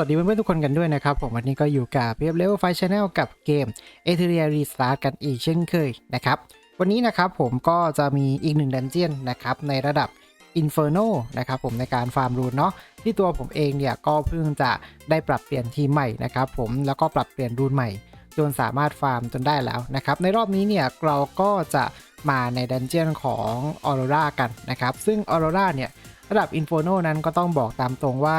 วัสดีเพื่อนๆทุกคนกันด้วยนะครับ ผมวันนี้ก็อยู่กับเพียบเลเวลไฟชาแนลกับเกม e t e r i a Restart กันอีกเช่นเคยนะครับ วันนี้นะครับผมก็จะมีอีกหนึ่งดันเจียนนะครับ ในระดับ Inferno นะครับผมในการฟาร์มรูนเนาะที่ตัวผมเองเนี่ยก็เพิ่งจะได้ปรับเปลี่ยนทีมใหม่นะครับผมแล้วก็ปรับเปลี่ยนรูนใหม่ จนสามารถฟาร์มจนได้แล้วนะครับ ในรอบนี้เนี่ยเราก็จะมาในดันเจียนของออโรรากันนะครับซึ่งออโรราเนี่ยระดับ Inferno นั้นก็ต้องบอกตามตรงว่า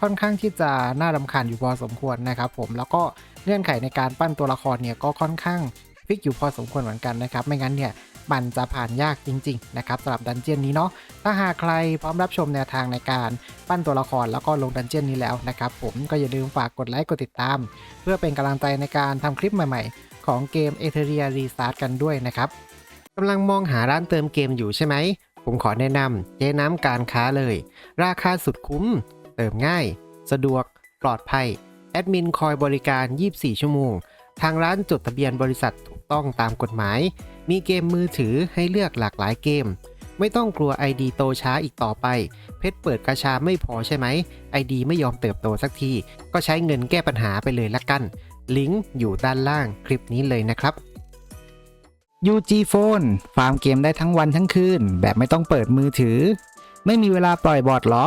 ค่อนข้างที่จะน่ารำคาญอยู่พอสมควรนะครับผมแล้วก็เงื่อนไขในการปั้นตัวละครเนี่ยก็ค่อนข้างฟิกอยู่พอสมควรเหมือนกันนะครับ ไม่งั้นเนี่ยมันจะผ่านยากจริง ๆ นะครับสำหรับดันเจียนนี้เนาะถ้าหากใครพร้อมรับชมแนวทางในการปั้นตัวละครแล้วก็ลงดันเจียนนี้แล้วนะครับผมก็อย่าลืมฝากกดไลค์กดติดตาม เพื่อเป็นกำลังใจในการทำคลิปใหม่ๆ ของเกม e t e r i a Restart กันด้วยนะครับกำลังมองหาร้านเติมเกมอยู่ใช่ไหมผมขอแนะนำเจ๊น้ำการค้าเลย ราคาสุดคุ้ม เติมง่าย สะดวก ปลอดภัย แอดมินคอยบริการ 24 ชั่วโมง ทางร้านจดทะเบียนบริษัทถูกต้องตามกฎหมาย มีเกมมือถือให้เลือกหลากหลายเกม ไม่ต้องกลัว ID โตช้าอีกต่อไป เพชรเปิดกระชาไม่พอใช่ไหม ID ไม่ยอมเติบโตสักที ก็ใช้เงินแก้ปัญหาไปเลยละกัน ลิงก์อยู่ด้านล่างคลิปนี้เลยนะครับ UG Phone ฟาร์มเกมได้ทั้งวันทั้งคืน แบบไม่ต้องเปิดมือถือ ไม่มีเวลาปล่อยบอทเหรอ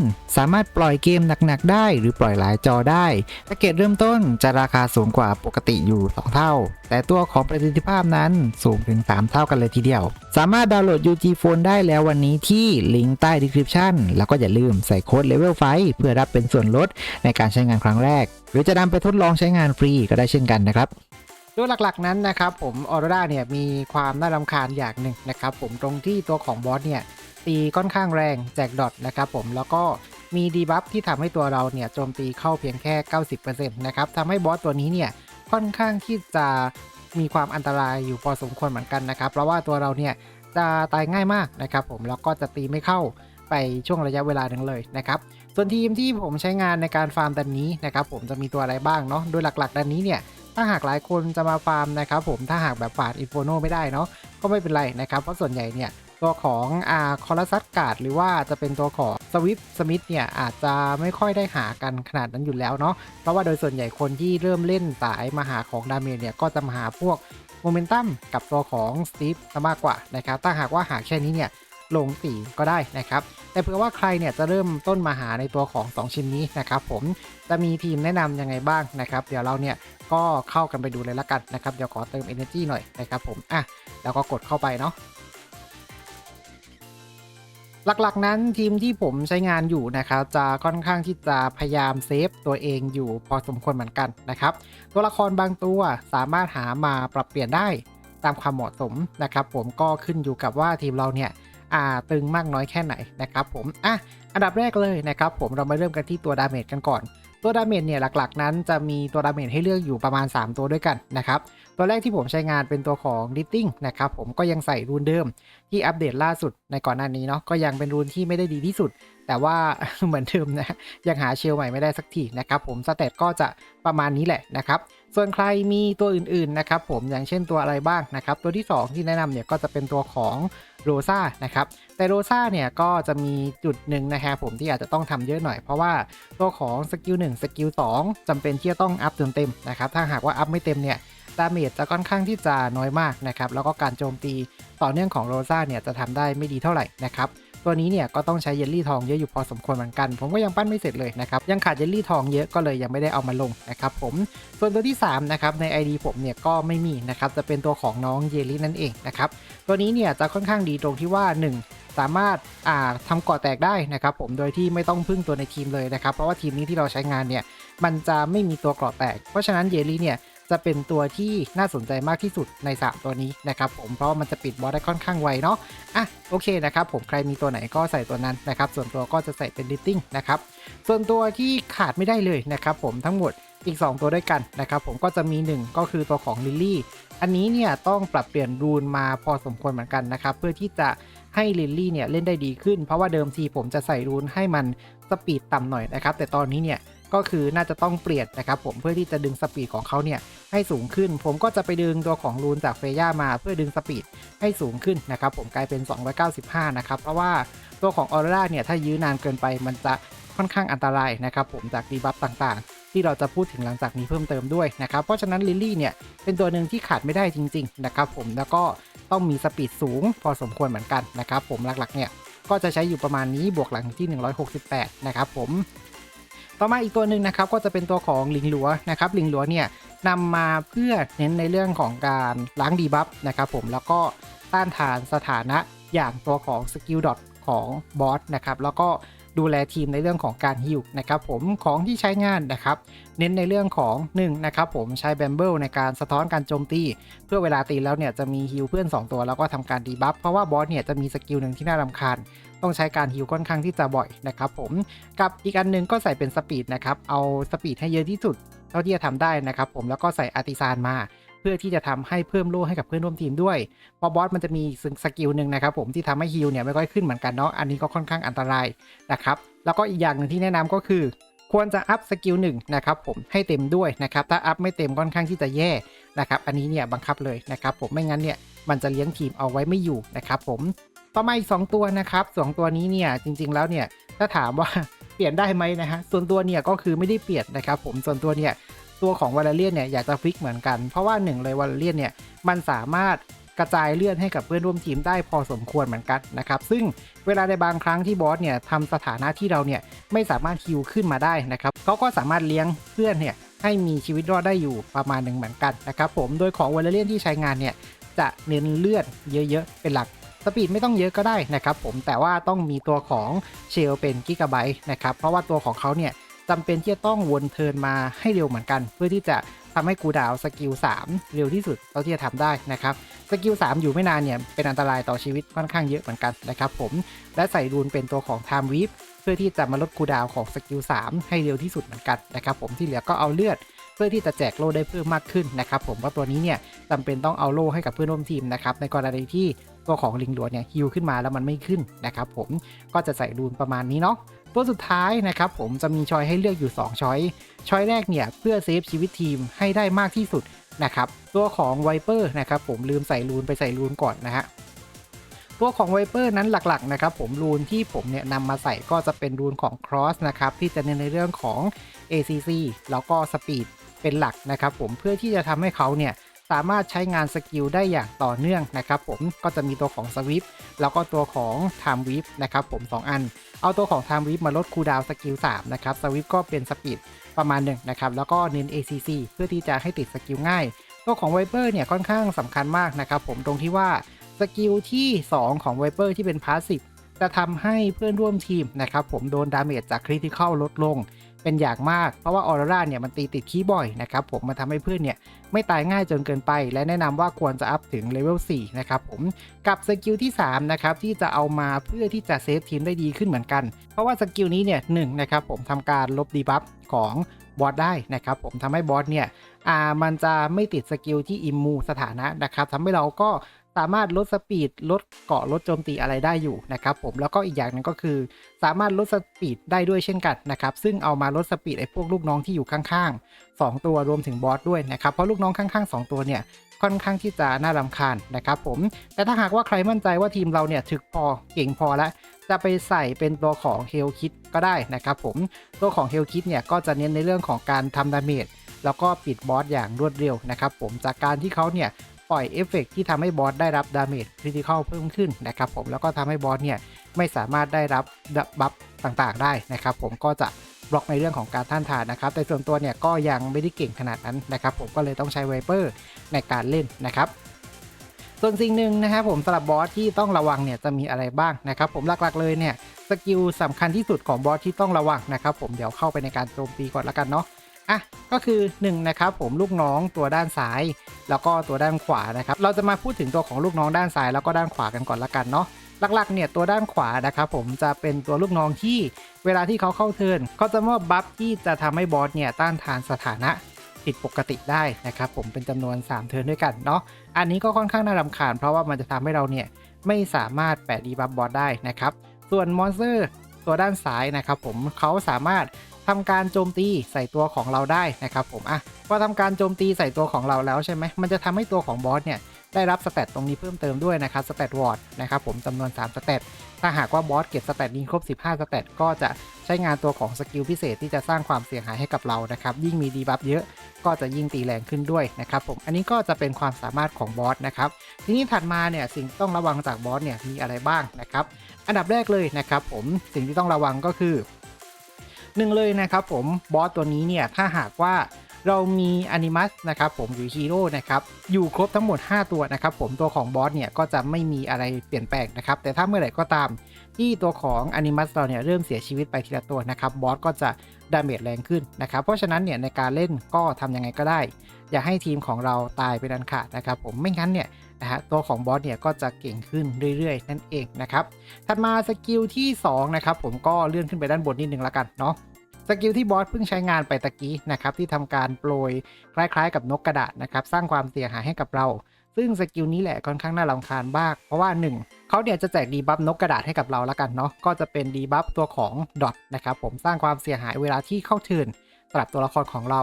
สามารถปล่อยเกมหนักๆ ได้หรือปล่อยหลายจอได้แพ็กเกจเริ่มต้นจะราคาสูงกว่าปกติอยู่ 2 เท่า แต่ตัวของประสิทธิภาพนั้นสูงถึง 3 เท่ากันเลยทีเดียว สามารถดาวน์โหลด UG Phone ได้แล้ววันนี้ที่ลิงก์ใต้ description แล้วก็อย่าลืมใส่โค้ด Level 5เพื่อรับเป็นส่วนลดในการใช้งานครั้งแรก หรือจะนำไปทดลองใช้งานฟรีก็ได้เช่นกันนะครับโดยหลักๆนั้นนะครับผมออรราเนี่ยมีความน่ารำคาญอย่างหนึ่งนะครับผมตรงที่ตัวของบอสเนี่ย ตีค่อนข้างแรงแจกดอทนะครับผมแล้วก็มีดีบัฟที่ทำให้ตัวเราเนี่ยโจมตีเข้าเพียงแค่ 90%นะครับทำให้บอสตัวนี้เนี่ยค่อนข้างที่จะมีความอันตรายอยู่พอสมควรเหมือนกันนะครับ เพราะว่าตัวเราเนี่ยจะตายง่ายมากนะครับผมแล้วก็จะตีไม่เข้าไปช่วงระยะเวลาหนึ่งเลยนะครับ ส่วนทีมที่ผมใช้งานในการฟาร์มดันนี้นะครับผมจะมีตัวอะไรบ้างเนาะโดยหลักๆ ดันนี้เนี่ยถ้าหากหลายคนจะมาฟาร์มนะครับผมถ้าหากแบบฝาดอินโฟโนไม่ได้เนาะก็ไม่เป็นไรนะครับเพราะส่วนใหญ่เนี่ย ตัวของอ่าคอรัสัตการ์ดหรือว่าจะเป็นตัวของสวิฟสมิธเนี่ยอาจจะไม่ค่อยได้หากันขนาดนั้นอยู่แล้วเนาะเพราะว่าโดยส่วนใหญ่คนที่เริ่มเล่นสายมาหาของดาเมจเนี่ยก็จะมาหาพวกโมเมนตัมกับตัวของสตีฟซะมากกว่านะครับถ้าหากว่าหาแค่นี้เนี่ยลงสีก็ได้นะครับ แต่เผื่อว่าใครเนี่ยจะเริ่มต้นมาหาในตัวของ 2 ชิ้นนี้นะครับผมจะมีทีมแนะนำยังไงบ้างนะครับ เดี๋ยวเราเนี่ยก็เข้ากันไปดูเลยละกันนะครับ เดี๋ยวขอเติม energy หน่อยนะครับผมอะแล้วก็กดเข้าไปเนาะ หลักๆนั้นทีมที่ผมใช้งานอยู่นะครับจะค่อนข้างที่จะพยายามเซฟตัวเองอยู่พอสมควรเหมือนกันนะครับ ตัวละครบางตัวสามารถหามาปรับเปลี่ยนได้ตามความเหมาะสมนะครับ ผมก็ขึ้นอยู่กับว่าทีมเราเนี่ยอ่าตึงมากน้อยแค่ไหนนะครับผมอะอันดับแรกเลยนะครับ ผมเรามาเริ่มกันที่ตัวดาเมจกันก่อน ตัวดาเมจเนี่ยหลักๆ นั้นจะมีตัวดาเมจให้เลือกอยู่ประมาณ 3 ตัวด้วยกันนะครับ ตัวแรกที่ผมใช้งานเป็นตัวของดิ t ติ้งนะครับผมก็ยังใส่รูนเดิมที่อัปเดตล่าสุดในก่อนหน้านี้เนาะก็ยังเป็นรูนที่ไม่ได้ดีที่สุด แต่ว่าเหมือนเดิมนะยังหาเชลใหม่ไม่ได้สักทีนะครับผมสเตตก็จะประมาณนี้แหละนะครับ ส่วนใครมีตัวอื่นๆนะครับผมอย่างเช่นตัวอะไรบ้างนะครับ ตัวที่ 2 ที่แนะนำเนี่ยก็จะเป็นตัวของโรซ่านะครับแต่โรซ่าเนี่ยก็จะมีจุดหนึ่งนะครับผมที่อาจจะต้องทำเยอะหน่อย เพราะว่าตัวของสกิล1สกิล2จำเป็นที่จะต้องอัพจนเต็มนะครับถ้าหากว่าอัพไม่เต็มเนี่ยดาเมจจะค่อนข้างที่จะน้อยมากนะครับแล้วก็การโจมตีต่อเนื่องของโรซ่าเนี่ยจะทำได้ไม่ดีเท่าไหร่นะครับ ตัวนี้เนี่ยก็ต้องใช้เยลลี่ทองเยอะอยู่พอสมควรเหมือนกัน ผมก็ยังปั้นไม่เสร็จเลยนะครับยังขาดเยลลี่ทองเยอะก็เลยยังไม่ได้เอามาลงนะครับผมส่วนตัวที่3นะครับใน ID ผมเนี่ยก็ไม่มีนะครับจะเป็นตัวของน้องเยลลี่นั่นเองนะครับตัวนี้เนี่ยจะค่อนข้างดีตรงที่ว่า 1สามารถอ่าทำก่อแตกได้นะครับผมโดยที่ไม่ต้องพึ่งตัวในทีมเลยนะครับ เพราะว่าทีมนี้ที่เราใช้งานเนี่ย มันจะไม่มีตัวก่อแตก เพราะฉะนั้นเยลลี่เนี่ย จะเป็นตัวที่น่าสนใจมากที่สุดใน 3 ตัวนี้นะครับผมเพราะมันจะปิดบอสได้ค่อนข้างไวเนาะอะโอเคนะครับผมใครมีตัวไหนก็ใส่ตัวนั้นนะครับส่วนตัวก็จะใส่เป็นลิตติ้งนะครับส่วนตัวที่ขาดไม่ได้เลยนะครับผมทั้งหมดอีก 2 ตัวด้วยกันนะครับผมก็จะมี 1 ก็คือตัวของลิลลี่อันนี้เนี่ยต้องปรับเปลี่ยนรูนมาพอสมควรเหมือนกันนะครับเพื่อที่จะให้ลิลลี่เนี่ยเล่นได้ดีขึ้นเพราะว่าเดิมทีผมจะใส่รูนให้มันสปีดต่ำหน่อยนะครับแต่ตอนนี้เนี่ย ก็คือน่าจะต้องเปลี่ยนนะครับผมเพื่อที่จะดึงสปีดของเขาเนี่ยให้สูงขึ้น ผมก็จะไปดึงตัวของรูนจากเฟย่ามาเพื่อดึงสปีดให้สูงขึ้นนะครับผมกลายเป็น 295 นะครับ เพราะว่าตัวของออร่าเนี่ยถ้ายื้อนานเกินไปมันจะค่อนข้างอันตรายนะครับผมจากดีบัฟต่างๆ ที่เราจะพูดถึงหลังจากนี้เพิ่มเติมด้วยนะครับเพราะฉะนั้นลิลลี่เนี่ยเป็นตัวหนึ่งที่ขาดไม่ได้จริงๆนะครับผมแล้วก็ต้องมีสปีดสูงพอสมควรเหมือนกันนะครับผมหลักๆเนี่ยก็จะใช้อยู่ประมาณนี้บวกหลังที่ 168 นะครับผม ต่อมาอีกตัวหนึ่งนะครับก็จะเป็นตัวของลิงหลัวนะครับลิงหลัวเนี่ยนำมาเพื่อเน้นในเรื่องของการล้างดีบัฟนะครับผมแล้วก็ต้านทานสถานะอย่างตัวของสกิลดอทของบอสนะครับแล้วก็ ดูแลทีมในเรื่องของการฮิวนะครับผมของที่ใช้งานนะครับ เน้นในเรื่องของ1นะครับผมใช้แบมเบิลในการสะท้อนการโจมตี เพื่อเวลาตีแล้วเนี่ยจะมีฮิลเพื่อน 2 ตัวแล้วก็ทำการดีบัฟเพราะว่าบอสเนี่ยจะมีสกิลหนึ่งที่น่ารำคาญต้องใช้การฮิลค่อนข้างที่จะบ่อยนะครับผมกับอีกอันหนึงก็ใส่เป็นสปีดนะครับเอาสปีดให้เยอะที่สุดเท่าที่จะทำได้นะครับผมแล้วก็ใส่อาร์ติซานมา เพื่อที่จะทำให้เพิ่มโล่ให้กับเพื่อนร่วมทีมด้วยเพราะบอสมันจะมีสกิลหนึ่งนะครับผมที่ทำให้ฮิลเนี่ยไม่ค่อยขึ้นเหมือนกันเนาะอันนี้ก็ค่อนข้างอันตรายนะครับแล้วก็อีกอย่างหนึ่งที่แนะนำก็คือควรจะอัพสกิลหนึ่งนะครับผมให้เต็มด้วยนะครับถ้าอัพไม่เต็มค่อนข้างที่จะแย่นะครับอันนี้เนี่ยบังคับเลยนะครับผมไม่งั้นเนี่ยมันจะเลี้ยงทีมเอาไว้ไม่อยู่นะครับผมต่อมาอีก 2 ตัวนะครับสองตัวนี้เนี่ยจริง ๆแล้วเนี่ยถ้าถามว่าเปลี่ยนได้ไหมนะฮะส่วนตัวเนี่ยก็คือไม่ได้เปลี่ยนนะครับผมส่วนตัวเนี่ย ตัวของวาเลเรียนเนี่ยอยากจะฟิกเหมือนกัน เพราะว่าหนึ่งเลยวาเลเรียนเนี่ยมันสามารถกระจายเลื่อนให้กับเพื่อนร่วมทีมได้พอสมควรเหมือนกันนะครับ ซึ่งเวลาในบางครั้งที่บอสเนี่ยทำสถานะที่เราเนี่ยไม่สามารถฮิวขึ้นมาได้นะครับเขาก็สามารถเลี้ยงเพื่อนเนี่ยให้มีชีวิตรอดได้อยู่ประมาณหนึ่งเหมือนกันนะครับผมโดยของวาเลเรียนที่ใช้งานเนี่ยจะเน้นเลือดเยอะๆเป็นหลักสปีดไม่ต้องเยอะก็ได้นะครับผมแต่ว่าต้องมีตัวของเชลเป็นกิกะไบต์นะครับเพราะว่าตัวของเขาเนี่ย จำเป็นที่จะต้องวนเทินมาให้เร็วเหมือนกัน เพื่อที่จะทำให้กูดาวสกิล3เร็วที่สุดเท่าที่จะทำได้นะครับสกิล3อยู่ไม่นานเนี่ยเป็นอันตรายต่อชีวิตค่อนข้างเยอะเหมือนกันนะครับผมและใส่รูนเป็นตัวของ Time w e a v เพื่อที่จะมาลดกูดาวของสกิล3ให้เร็วที่สุดเหมือนกันนะครับผมที่เหลือก็เอาเลือดเพื่อที่จะแจกโล่ได้เพิ่มมากขึ้นนะครับผมว่าตัวนี้เนี่ยจำเป็นต้องเอาโล่ให้กับเพื่อนร่วมทีมนะครับในกรณีที่ ตัวของลิงหลวเนี่ยฮิวขึ้นมาแล้วมันไม่ขึ้นนะครับผมก็จะใส่รูนประมาณนี้เนาะตัวสุดท้ายนะครับผมจะมีชอยให้เลือกอยู่ 2 ชอยชอยแรกเนี่ยเพื่อเซฟชีวิตทีมให้ได้มากที่สุดนะครับตัวของไวเปอร์นะครับผมลืมใส่รูนไปใส่รูนก่อนนะฮะตัวของไวเปอร์นั้นหลักๆนะครับผมรูนที่ผมเนี่ยนำมาใส่ก็จะเป็นรูนของ Cross นะครับที่จะเน้นในเรื่องของ ACC แล้วก็สปีดเป็นหลักนะครับผมเพื่อที่จะทำให้เขาเนี่ย สามารถใช้งานสกิลได้อย่างต่อเนื่องนะครับผมก็จะมีตัวของสวิปแล้วก็ตัวของ Time Whip นะครับผม 2 อัน เอาตัวของ Time Whip มาลดคูดาวสกิล3นะครับสวิปก็เป็นสปีดประมาณหนึ่งนะครับแล้วก็เน้น ACC เพื่อที่จะให้ติดสกิลง่าย ตัวของ Viper เนี่ยค่อนข้างสำคัญมากนะครับผมตรงที่ว่าสกิลที่ 2 ของ Viper ที่เป็นพาสซีฟจะทำให้เพื่อนร่วมทีมนะครับผมโดนดาเมจจากคริติคอลลดลงเป็นอย่างมาก เพราะว่าออร่าเนี่ยมันตีติดคีย์บ่อยนะครับผมมันทำให้เพื่อนเนี่ย ไม่ตายง่ายจนเกินไป และแนะนำว่าควรจะอัพถึงเลเวล4นะครับผมกับสกิลที่3นะครับที่จะเอามาเพื่อที่จะเซฟทีมได้ดีขึ้นเหมือนกัน เพราะว่าสกิลนี้เนี่ยหนึ่งนะครับผมทำการลบดีบัฟของบอสได้นะครับผมทำให้บอสเนี่ยอ่ามันจะไม่ติดสกิลที่อิมมูสถานะนะครับทำให้เราก็ สามารถลดสปีดลดเกาะลดโจมตีอะไรได้อยู่นะครับผมแล้วก็อีกอย่างหนึงก็คือ สามารถลดสปีดได้ด้วยเช่นกันนะครับซึ่งเอามาลดสปีดไอ้พวกลูกน้องที่อยู่ข้างๆ 2 ตัวรวมถึงบอสด้วยนะครับเพราะลูกน้องข้างๆ 2 ตัวเนี่ยค่อนข้างที่จะน่ารำคาญนะครับผม แต่ถ้าหากว่าใครมั่นใจว่าทีมเราเนี่ยถึกพอเก่งพอแล้ว จะไปใส่เป็นตัวของ h e l Kit ก็ได้นะครับผม ตัวของ h e l Kit เนี่ยก็จะเน้นในเรื่องของการทำดาเมจแล้วก็ปิดบอสอย่างรวดเร็วนะครับผมจากการที่เขาเนี่ย ปล่อยเอฟเฟกต์ที่ทำให้บอสได้รับดาเมจคริติคอลเพิ่มขึ้นนะครับผมแล้วก็ทำให้บอสเนี่ยไม่สามารถได้รับบัฟต่างๆ ได้นะครับผมก็จะบล็อกในเรื่องของการท่านทานนะครับ แต่ส่วนตัวเนี่ยก็ยังไม่ได้เก่งขนาดนั้นนะครับผมก็เลยต้องใช้ไวเปอร์ในการเล่นนะครับส่วนสิ่งหนึ่งนะครับผมสำหรับบอสที่ต้องระวังเนี่ยจะมีอะไรบ้างนะครับผมหลักๆเลยเนี่ยสกิลสำคัญที่สุดของบอสที่ต้องระวังนะครับผมเดี๋ยวเข้าไปในการโจมตีก่อนละกันเนาะ อะก็คือ1นะครับผมลูกน้องตัวด้านซ้าย แล้วก็ตัวด้านขวานะครับเราจะมาพูดถึงตัวของลูกน้องด้านซ้ายแล้วก็ด้านขวากันก่อนละกันเนาะหลักๆเนี่ยตัวด้านขวานะครับผมจะเป็นตัวลูกน้องที่เวลาที่เขาเข้าเทิร์นเขาจะมอบบัฟที่จะทำให้บอสเนี่ยต้านทานสถานะผิดปกติได้นะครับผมเป็นจำนวน 3 เทิร์นด้วยกันเนาะอันนี้ก็ค่อนข้างน่ารำคาญเพราะว่ามันจะทำให้เราเนี่ยไม่สามารถแปะดีบัฟบอสได้นะครับส่วนมอนสเตอร์ตัวด้านซ้ายนะครับผมเขาสามารถ ทำการโจมตีใส่ตัวของเราได้นะครับผมอะพอทำการโจมตีใส่ตัวของเราแล้วใช่ไหมมันจะทำให้ตัวของบอสเนี่ยได้รับสเตตตรงนี้เพิ่มเติมด้วยนะครับสเตตวอร์ดนะครับผมจำนวน 3 สเตตถ้าหากว่าบอสเก็บสเตตนี้ครบ 15 สเตตก็จะใช้งานตัวของสกิลพิเศษที่จะสร้างความเสียหายให้กับเรานะครับ ยิ่งมีดีบัฟเยอะก็จะยิ่งตีแรงขึ้นด้วยนะครับผมอันนี้ก็จะเป็นความสามารถของบอสนะครับ ทีนี้ถัดมาเนี่ยสิ่งต้องระวังจากบอสเนี่ยมีอะไรบ้างนะครับ อันดับแรกเลยนะครับผมสิ่งที่ต้องระวังก็คือ หนึ่งเลยนะครับผมบอสตัวนี้เนี่ยถ้าหากว่าเรามีอนิมัสนะครับผมหรือฮีโร่นะครับอยู่ครบทั้งหมด 5 ตัวนะครับผมตัวของบอสเนี่ยก็จะไม่มีอะไรเปลี่ยนแปลงนะครับแต่ถ้าเมื่อไหร่ก็ตามที่ตัวของอนิมัสเราเนี่ยเริ่มเสียชีวิตไปทีละตัวนะครับบอสก็จะดาเมจแรงขึ้นนะครับเพราะฉะนั้นเนี่ยในการเล่นก็ทำยังไงก็ได้ อย่าให้ทีมของเราตายไปดันขาดนะครับผมไม่งั้นเนี่ย นะฮะตัวของบอสเนี่ยก็จะเก่งขึ้นเรื่อยๆ นั่นเองนะครับถัดมาสกิลที่2นะครับผมก็เลื่อนขึ้นไปด้านบนนิดนึงละกันเนาะสกิลที่บอสเพิ่งใช้งานไปตะกี้นะครับที่ทำการโปรยคล้ายๆ กับนกกระดาษนะครับสร้างความเสียหายให้กับเรา ซึ่งสกิลนี้แหละค่อนข้างน่ารำคาญมากเพราะว่า 1เขาเนี่ยจะแจกดีบัฟนกกระดาษให้กับเราละกันเนาะก็จะเป็นดีบัฟตัวของดอทนะครับผมสร้างความเสียหายเวลาที่เข้าเทิร์นสำหรับตัวละครของเรา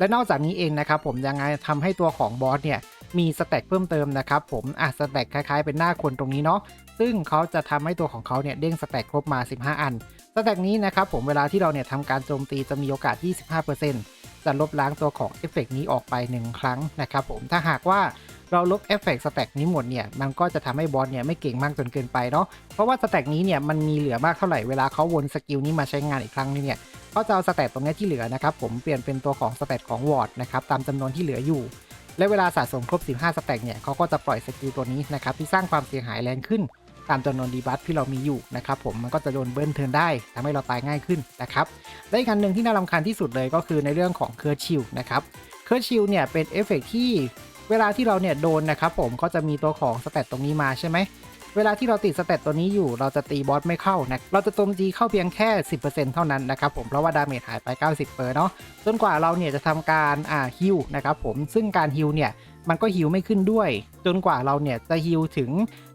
และนอกจากนี้เองนะครับผมยังไงทำให้ตัวของบอสเนี่ยมีสแต็กเพิ่มเติมนะครับผมอะสแต็กคล้ายๆ เป็นหน้าคนตรงนี้เนาะซึ่งเขาจะทำให้ตัวของเขาเนี่ยเด้งสแต็กครบมา 15 อันสแต็กนี้นะครับผมเวลาที่เราเนี่ยทำการโจมตีจะมีโอกาส 25%จะลบล้างตัวของเอฟเฟกนี้ออกไป 1 ครั้งนะครับผมถ้าหากว่าเราลบเอฟเฟกสแต็กนี้หมดเนี่ยมันก็จะทำให้บอสเนี่ยไม่เก่งมากจนเกินไปเนาะเพราะว่าสแต็กนี้เนี่ยมันมีเหลือมากเท่าไหร่เวลาเขาวนสกิลนี้มาใช้งานอีกครั้งนึงเนี่ย เขาจะเอาสแตตตรงนี้ที่เหลือนะครับผมเปลี่ยนเป็นตัวของสแตตของวอร์ดนะครับตามจำนวนที่เหลืออยู่ และเวลาสะสมครบ 15สแต็กเนี่ยเขาก็จะปล่อยสกิลตัวนี้นะครับที่สร้างความเสียหายแรงขึ้น ตามจำนวนดีบัฟที่เรามีอยู่นะครับผมมันก็จะโดนเบิ้ลเทิร์นได้ทำให้เราตายง่ายขึ้นนะครับและอีกอันหนึ่งที่น่ารำคาญที่สุดเลยก็คือในเรื่องของเคอร์ชิลนะครับเคอร์ชิลเนี่ยเป็นเอฟเฟกที่เวลาที่เราเนี่ยโดนนะครับผมก็จะมีตัวของสแตตตรงนี้มาใช่ไหม เวลาที่เราติดสเตตตัวนี้อยู่เราจะตีบอสไม่เข้านะเราจะโจมตีเข้าเพียงแค่ 10%เท่านั้นนะครับผมเพราะว่าดาเมจหายไป 90%เปอร์เนาะจนกว่าเราเนี่ยจะทำการอ่าฮิลนะครับผมซึ่งการฮิลเนี่ยมันก็ฮิลไม่ขึ้นด้วย จนกว่าเราเนี่ยจะฮิลถึง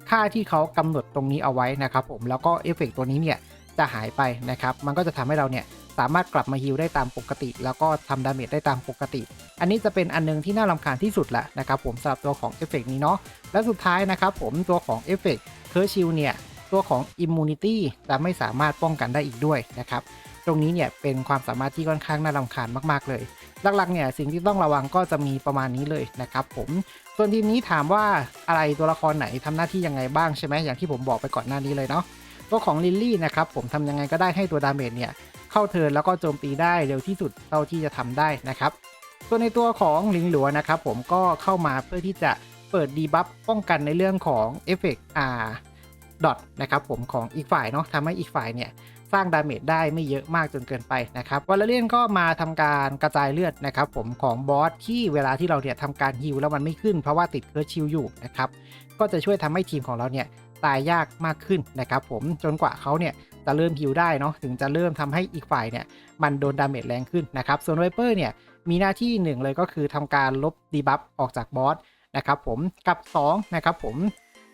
ค่าที่เขากำหนดตรงนี้เอาไว้นะครับผมแล้วก็เอฟเฟกตัวนี้เนี่ย จะหายไปนะครับ มันก็จะทำให้เราเนี่ยสามารถกลับมาฮิลได้ตามปกติ แล้วก็ทำดาเมจได้ตามปกติ อันนี้จะเป็นอันนึงที่น่ารำคาญที่สุดละนะครับผมสำหรับตัวของเอฟเฟกนี้เนาะ และสุดท้ายนะครับผมตัวของเอฟเฟกเคอร์ชิลเนี่ย ตัวของ Immunity จะไม่สามารถป้องกันได้อีกด้วยนะครับ ตรงนี้เนี่ยเป็นความสามารถที่ค่อนข้างน่ารำคาญมากๆเลย หลักๆเนี่ยสิ่งที่ต้องระวังก็จะมีประมาณนี้เลยนะครับผม ส่วนทีมนี้ถามว่าอะไรตัวละครไหนทำหน้าที่ยังไงบ้างใช่ไหมอย่างที่ผมบอกไปก่อนหน้านี้เลยเนาะ ตัวของลิลลี่นะครับผมทำยังไงก็ได้ให้ตัวดาเมจเนี่ยเข้าเทิร์นแล้วก็โจมตีได้เร็วที่สุดเท่าที่จะทำได้นะครับส่วนในตัวของลิงหลัวนะครับผมก็เข้ามาเพื่อที่จะเปิดดีบัฟป้องกันในเรื่องของเอฟเฟกต์อ่าดอทนะครับผมของอีกฝ่ายเนาะทำให้อีกฝ่ายเนี่ยสร้างดาเมจได้ไม่เยอะมากจนเกินไปนะครับวอลเลนก็มาทำการกระจายเลือดนะครับผมของบอสที่เวลาที่เราเนี่ยทำการฮิลแล้วมันไม่ขึ้นเพราะว่าติดเคิร์ชิลอยู่นะครับก็จะช่วยทำให้ทีมของเราเนี่ย ตายยากมากขึ้นนะครับผมจนกว่าเขาเนี่ยจะเริ่มฮิลได้เนาะถึงจะเริ่มทำให้อีกฝ่ายเนี่ยมันโดนดาเมจแรงขึ้นนะครับส่วนไวเปอร์เนี่ยมีหน้าที่หนึ่งเลยก็คือทำการลบดีบัฟออกจากบอสนะครับผมกับ2นะครับผม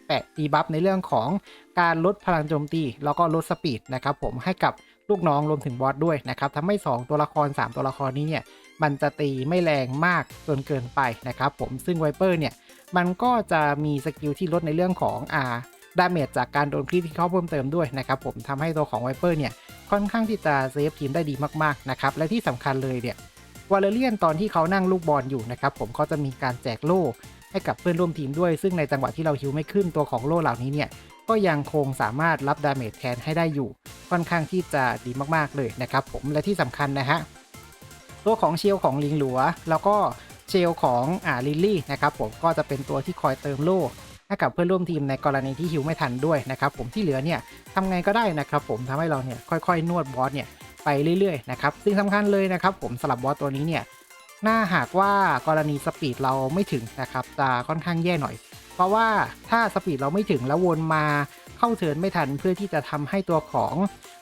แปะดีบัฟในเรื่องของการลดพลังโจมตี แล้วก็ลดสปีดนะครับผมให้กับลูกน้องรวมถึงบอสด้วยนะครับทำให้ 2 ตัวละคร 3 ตัวละครนี้เนี่ยมันจะตีไม่แรงมากจนเกินไปนะครับผมซึ่งไวเปอร์เนี่ยมันก็จะมีสกิลที่ลดในเรื่องของอ่า ดาเมจจากการโดนคริที่เข้าเพิ่มเติมด้วยนะครับผมทำให้ตัวของไวเปอร์เนี่ยค่อนข้างที่จะเซฟทีมได้ดีมากๆนะครับและที่สำคัญเลยเนี่ยวอลเลเลียนตอนที่เขานั่งลูกบอลอยู่นะครับผมเขาจะมีการแจกโล่ให้กับเพื่อนร่วมทีมด้วย ซึ่งในจังหวะที่เราฮิวไม่ขึ้นตัวของโล่เหล่านี้เนี่ยก็ยังคงสามารถรับดาเมจแทนให้ได้อยู่ ค่อนข้างที่จะดีมากๆเลยนะครับผมและที่สำคัญนะฮะตัวของเชลของลิงหลัว แล้วก็เชลของอ่าลิลลี่นะครับผมก็จะเป็นตัวที่คอยเติมโล่ ให้กับเพื่อนร่วมทีมในกรณีที่ฮิวไม่ทันด้วยนะครับผมที่เหลือเนี่ยทำไงก็ได้นะครับผมทำให้เราเนี่ยค่อยๆ นวดบอสเนี่ยไปเรื่อยๆนะครับสิ่งสำคัญเลยนะครับผมสำหรับบอสตัวนี้เนี่ยถ้าหากว่ากรณีสปีดเราไม่ถึงนะครับจะค่อนข้างแย่หน่อย เพราะว่าถ้าสปีดเราไม่ถึงแล้ววนมาเข้าเทินไม่ทันเพื่อที่จะทำให้ตัวของ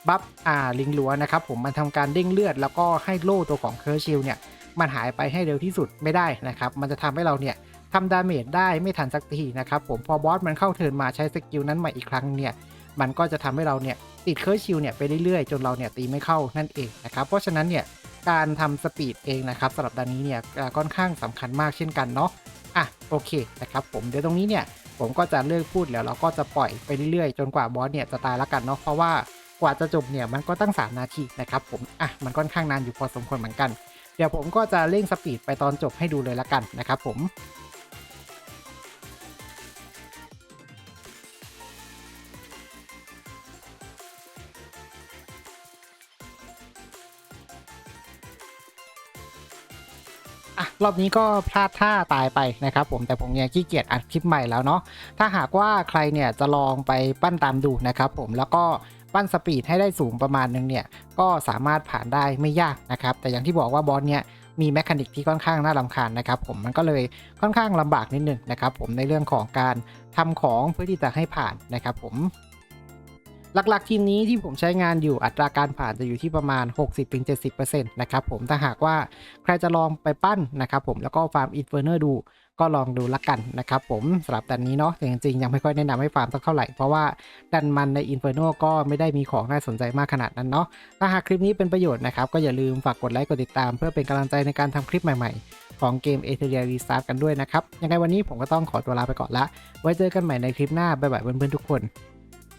บัฟอ่าลิงลัวนะครับผมมันทำการเด้งเลือด แล้วก็ให้โล่ตัวของเคอร์ชิลเนี่ยมันหายไปให้เร็วที่สุดไม่ได้นะครับ มันจะทำให้เราเนี่ย ทำดาเมจได้ไม่ทันสักทีนะครับผมพอบอสมันเข้าเทิร์นมาใช้สกิลนั้นใหม่อีกครั้งเนี่ยมันก็จะทำให้เราเนี่ยติดเคอร์ชิลเนี่ยไปเรื่อยๆ จนเราเนี่ยตีไม่เข้านั่นเองนะครับเพราะฉะนั้นเนี่ยการทำสปีดเองนะครับสำหรับด้านนี้เนี่ยค่อนข้างสำคัญมากเช่นกันเนาะอะโอเคนะครับผมเดี๋ยวตรงนี้เนี่ยผมก็จะเลิกพูดแล้วเราก็จะปล่อยไปเรื่อยๆ จนกว่าบอสเนี่ยจะตายแล้วกันเนาะเพราะว่ากว่าจะจบเนี่ยมันก็ตั้ง 3 นาทีนะครับผมอะมันค่อนข้างนานอยู่พอสมควรเหมือนกัน เดี๋ยวผมก็จะเร่งสปีดไปตอนจบให้ดูเลยละกันนะครับผม อะรอบนี้ก็พลาดท่าตายไปนะครับผมแต่ผมยังขี้เกียจอัดคลิปใหม่แล้วเนาะถ้าหากว่าใครเนี่ยจะลองไปปั้นตามดูนะครับผมแล้วก็ปั้นสปีดให้ได้สูงประมาณนึงเนี่ยก็สามารถผ่านได้ไม่ยากนะครับแต่อย่างที่บอกว่าบอสเนี่ยมีแมคานิกที่ค่อนข้างน่ารำคาญนะครับผมมันก็เลยค่อนข้างลำบากนิดนึงนะครับผมในเรื่องของการทำของเพื่อที่จะให้ผ่านนะครับผม หลักๆ ทีมนี้ที่ผมใช้งานอยู่อัตราการผ่านจะอยู่ที่ประมาณ 60-70%นะครับผมถ้าหากว่าใครจะลองไปปั้นนะครับผมแล้วก็ฟาร์มอินเฟอร์เนอร์ดูก็ลองดูละกันนะครับผมสำหรับดันนี้เนาะแต่จริงๆ ยังไม่ค่อยแนะนำให้ฟาร์มสักเท่าไหร่ เพราะว่าดันมันในอินเฟอร์โนก็ไม่ได้มีของน่าสนใจมากขนาดนั้นเนาะถ้าหากคลิปนี้เป็นประโยชน์นะครับ ก็อย่าลืมฝากกดไลค์กดติดตาม เพื่อเป็นกำลังใจในการทำคลิปใหม่ๆ ของเกม e t h e r i a Restart กันด้วยนะครับ ยังไงวันนี้ผมก็ต้องขอตัวลาไปก่อนละ ไว้เจอกันใหม่ในคลิปหน้าบ๊ายบายเพื่อนๆทุกคน